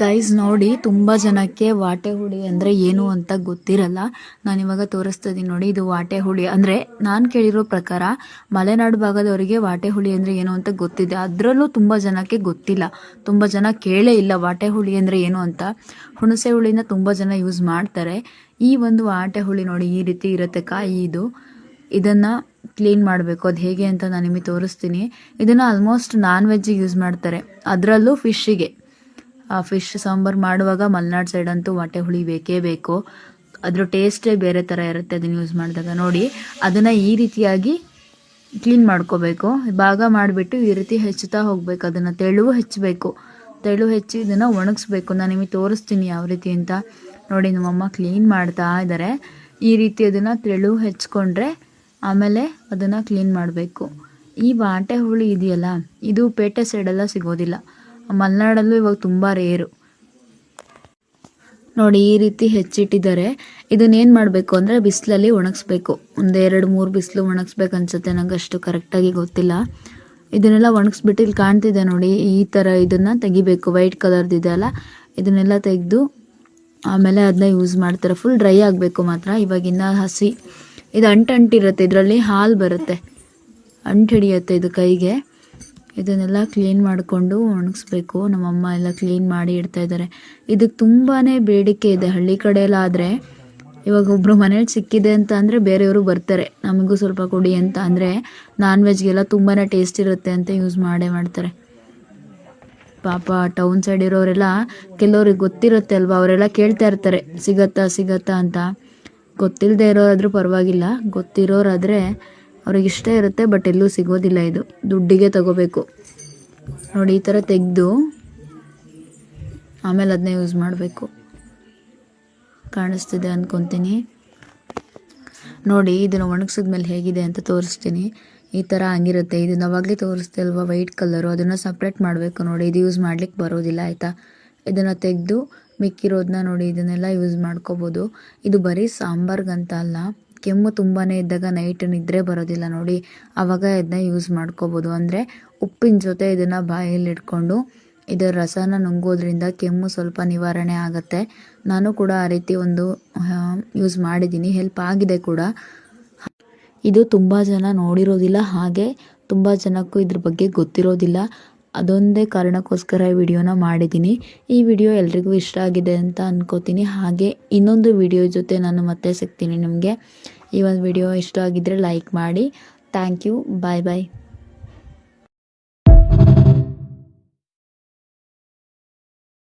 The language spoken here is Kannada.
ಗೈಸ್ ನೋಡಿ, ತುಂಬ ಜನಕ್ಕೆ ವಾಟೆ ಹುಳಿ ಅಂದರೆ ಏನು ಅಂತ ಗೊತ್ತಿರಲ್ಲ. ನಾನು ತೋರಿಸ್ತಾ ಇದ್ದೀನಿ ನೋಡಿ, ಇದು ವಾಟೆ ಹುಳಿ. ಅಂದರೆ ನಾನು ಕೇಳಿರೋ ಪ್ರಕಾರ ಮಲೆನಾಡು ಭಾಗದವರಿಗೆ ವಾಟೆ ಹುಳಿ ಅಂದರೆ ಏನು ಅಂತ ಗೊತ್ತಿದೆ. ಅದರಲ್ಲೂ ತುಂಬ ಜನಕ್ಕೆ ಗೊತ್ತಿಲ್ಲ. ತುಂಬ ಜನ ಕೇಳೇ ಇಲ್ಲ ವಾಟೆ ಹುಳಿ ಅಂದರೆ ಏನು ಅಂತ. ಹುಣಸೆ ಹುಳಿನ ತುಂಬ ಜನ ಯೂಸ್ ಮಾಡ್ತಾರೆ. ಈ ಒಂದು ವಾಟೆ ಹುಳಿ ನೋಡಿ, ಈ ರೀತಿ ಇರುತ್ತೆ ಕಾಯಿ ಇದು. ಇದನ್ನು ಕ್ಲೀನ್ ಮಾಡಬೇಕು. ಅದು ಹೇಗೆ ಅಂತ ನಾನು ನಿಮಗೆ ತೋರಿಸ್ತೀನಿ. ಇದನ್ನು ಆಲ್ಮೋಸ್ಟ್ ನಾನ್ ವೆಜ್ಜಿಗೆ ಯೂಸ್ ಮಾಡ್ತಾರೆ. ಅದರಲ್ಲೂ ಫಿಶ್ಶಿಗೆ ಫಿಶ್ ಸಾಂಬಾರು ಮಾಡುವಾಗ ಮಲೆನಾಡು ಸೈಡ್ ಅಂತೂ ವಾಟೆ ಹುಳಿ ಬೇಕೇ ಬೇಕು. ಅದ್ರ ಟೇಸ್ಟೇ ಬೇರೆ ಥರ ಇರುತ್ತೆ ಅದನ್ನು ಯೂಸ್ ಮಾಡಿದಾಗ. ನೋಡಿ, ಅದನ್ನು ಈ ರೀತಿಯಾಗಿ ಕ್ಲೀನ್ ಮಾಡ್ಕೋಬೇಕು. ಭಾಗ ಮಾಡಿಬಿಟ್ಟು ಈ ರೀತಿ ಹೆಚ್ಚುತ್ತಾ ಹೋಗ್ಬೇಕು. ಅದನ್ನು ತೆಳು ಹೆಚ್ಚಬೇಕು. ತೆಳು ಹೆಚ್ಚಿ ಇದನ್ನು ಒಣಗಿಸ್ಬೇಕು. ನಾನು ನಿಮಗೆ ತೋರಿಸ್ತೀನಿ ಯಾವ ರೀತಿ ಅಂತ. ನೋಡಿ, ನಮ್ಮಮ್ಮ ಕ್ಲೀನ್ ಮಾಡ್ತಾ ಇದ್ದಾರೆ ಈ ರೀತಿ ಅದನ್ನು ತೆಳು ಹೆಚ್ಕೊಂಡ್ರೆ ಆಮೇಲೆ ಅದನ್ನು ಕ್ಲೀನ್ ಮಾಡಬೇಕು. ಈ ವಾಟೆ ಹುಳಿ ಇದೆಯಲ್ಲ, ಇದು ಪೇಟೆ ಸೈಡೆಲ್ಲ ಸಿಗೋದಿಲ್ಲ. ಮಲೆನಾಡಲ್ಲೂ ಇವಾಗ ತುಂಬ ರೇರು. ನೋಡಿ ಈ ರೀತಿ ಹೆಚ್ಚಿಟ್ಟಿದ್ದಾರೆ. ಇದನ್ನೇನು ಮಾಡಬೇಕು ಅಂದರೆ ಬಿಸಿಲಲ್ಲಿ ಒಣಗಿಸ್ಬೇಕು. ಒಂದು ಎರಡು, ಮೂರು ಬಿಸಿಲು ಒಣಗಿಸ್ಬೇಕು ಅನ್ಸುತ್ತೆ. ನಂಗೆ ಅಷ್ಟು ಕರೆಕ್ಟಾಗಿ ಗೊತ್ತಿಲ್ಲ. ಇದನ್ನೆಲ್ಲ ಒಣಗಿಸ್ಬಿಟ್ಟು ಇಲ್ಲಿ ಕಾಣ್ತಿದೆ ನೋಡಿ. ಈ ಥರ ಇದನ್ನು ತೆಗಿಬೇಕು. ವೈಟ್ ಕಲರ್ದಿದೆ ಅಲ್ಲ? ಇದನ್ನೆಲ್ಲ ತೆಗೆದು ಆಮೇಲೆ ಅದನ್ನ ಯೂಸ್ ಮಾಡ್ತಾರೆ. ಫುಲ್ ಡ್ರೈ ಆಗಬೇಕು ಮಾತ್ರ. ಇವಾಗಿನ್ನ ಹಸಿ. ಇದು ಅಂಟಿರುತ್ತೆ ಇದರಲ್ಲಿ ಹಾಲು ಬರುತ್ತೆ. ಅಂಟು ಹಿಡಿಯುತ್ತೆ ಇದು ಕೈಗೆ. ಇದನ್ನೆಲ್ಲ ಕ್ಲೀನ್ ಮಾಡಿಕೊಂಡು ಒಣಗಿಸ್ಬೇಕು. ನಮ್ಮಮ್ಮ ಎಲ್ಲ ಕ್ಲೀನ್ ಮಾಡಿ ಇಡ್ತಾ ಇದ್ದಾರೆ ಇದಕ್ಕೆ ತುಂಬಾ ಬೇಡಿಕೆ ಇದೆ ಹಳ್ಳಿ ಕಡೆ ಎಲ್ಲ ಆದರೆ ಇವಾಗ ಒಬ್ಬರು ಮನೇಲಿ ಸಿಕ್ಕಿದೆ ಅಂತ ಅಂದರೆ ಬೇರೆಯವರು ಬರ್ತಾರೆ. ನಮಗೂ ಸ್ವಲ್ಪ ಕೊಡಿ ಅಂತ ಅಂದರೆ ನಾನ್ ವೆಜ್ಗೆಲ್ಲ ತುಂಬಾ ಟೇಸ್ಟ್ ಇರುತ್ತೆ ಅಂತ ಯೂಸ್ ಮಾಡೇ ಮಾಡ್ತಾರೆ. ಪಾಪ ಟೌನ್ ಸೈಡ್ ಇರೋರೆಲ್ಲ ಕೆಲವ್ರಿಗೆ ಗೊತ್ತಿರುತ್ತೆ ಅಲ್ವಾ? ಅವರೆಲ್ಲ ಕೇಳ್ತಾ ಇರ್ತಾರೆ, ಸಿಗತ್ತಾ ಸಿಗತ್ತಾ ಅಂತ. ಗೊತ್ತಿಲ್ಲದೆ ಇರೋರಾದರೂ ಪರವಾಗಿಲ್ಲ. ಗೊತ್ತಿರೋರಾದರೆ ಅವ್ರಿಗೆ ಇಷ್ಟ ಇರುತ್ತೆ ಬಟ್ ಎಲ್ಲೂ ಸಿಗೋದಿಲ್ಲ ಇದು. ದುಡ್ಡಿಗೆ ತಗೋಬೇಕು. ನೋಡಿ, ಈ ಥರ ತೆಗೆದು ಆಮೇಲೆ ಅದನ್ನೇ ಯೂಸ್ ಮಾಡಬೇಕು. ಕಾಣಿಸ್ತಿದೆ ಅಂದ್ಕೊತೀನಿ ನೋಡಿ, ಇದನ್ನು ಒಣಗಿಸಿದ್ಮೇಲೆ ಹೇಗಿದೆ ಅಂತ ತೋರಿಸ್ತೀನಿ. ಈ ಥರ ಹಂಗಿರುತ್ತೆ. ಇದನ್ನ ಅವಾಗಲೇ ತೋರಿಸ್ದೆ ವೈಟ್ ಕಲರು ಅದನ್ನು ಸಪ್ರೇಟ್ ಮಾಡಬೇಕು ನೋಡಿ. ಇದು ಯೂಸ್ ಮಾಡ್ಲಿಕ್ಕೆ ಬರೋದಿಲ್ಲ, ಆಯಿತಾ? ಇದನ್ನು ತೆಗೆದು ಮಿಕ್ಕಿರೋದನ್ನ ನೋಡಿ, ಇದನ್ನೆಲ್ಲ ಯೂಸ್ ಮಾಡ್ಕೋಬೋದು. ಇದು ಬರೀ ಸಾಂಬಾರ್ಗಂತ ಅಲ್ಲ. ಕೆಮ್ಮು ತುಂಬಾ ಇದ್ದಾಗ ನೈಟ್ ನಿದ್ರೆ ಬರೋದಿಲ್ಲ ನೋಡಿ. ಆವಾಗ ಇದನ್ನ ಯೂಸ್ ಮಾಡ್ಕೋಬೋದು. ಅಂದರೆ ಉಪ್ಪಿನ ಜೊತೆ ಇದನ್ನು ಬಾಯಲ್ಲಿ ಇಟ್ಕೊಂಡು ಇದರ ರಸನ ನುಂಗೋದ್ರಿಂದ ಕೆಮ್ಮು ಸ್ವಲ್ಪ ನಿವಾರಣೆ ಆಗುತ್ತೆ. ನಾನು ಕೂಡ ಆ ರೀತಿ ಒಂದು ಯೂಸ್ ಮಾಡಿದ್ದೀನಿ ಹೆಲ್ಪ್ ಆಗಿದೆ ಕೂಡ. ಇದು ತುಂಬ ಜನ ನೋಡಿರೋದಿಲ್ಲ. ಹಾಗೆ ತುಂಬ ಜನಕ್ಕೂ ಇದ್ರ ಬಗ್ಗೆ ಗೊತ್ತಿರೋದಿಲ್ಲ. ಅದೊಂದೇ ಕಾರಣಕ್ಕೋಸ್ಕರ ಈ ವಿಡಿಯೋನ ಮಾಡಿದ್ದೀನಿ. ಈ ವಿಡಿಯೋ ಎಲ್ರಿಗೂ ಇಷ್ಟ ಆಗಿದೆ ಅಂತ ಅನ್ಕೋತೀನಿ. ಹಾಗೆ ಇನ್ನೊಂದು ವಿಡಿಯೋ ಜೊತೆ ನಾನು ಮತ್ತೆ ಸಿಗ್ತೀನಿ ನಿಮಗೆ. ಈ ಒಂದು ವಿಡಿಯೋ ಇಷ್ಟ ಆಗಿದ್ದರೆ ಲೈಕ್ ಮಾಡಿ. Thank you. Bye bye.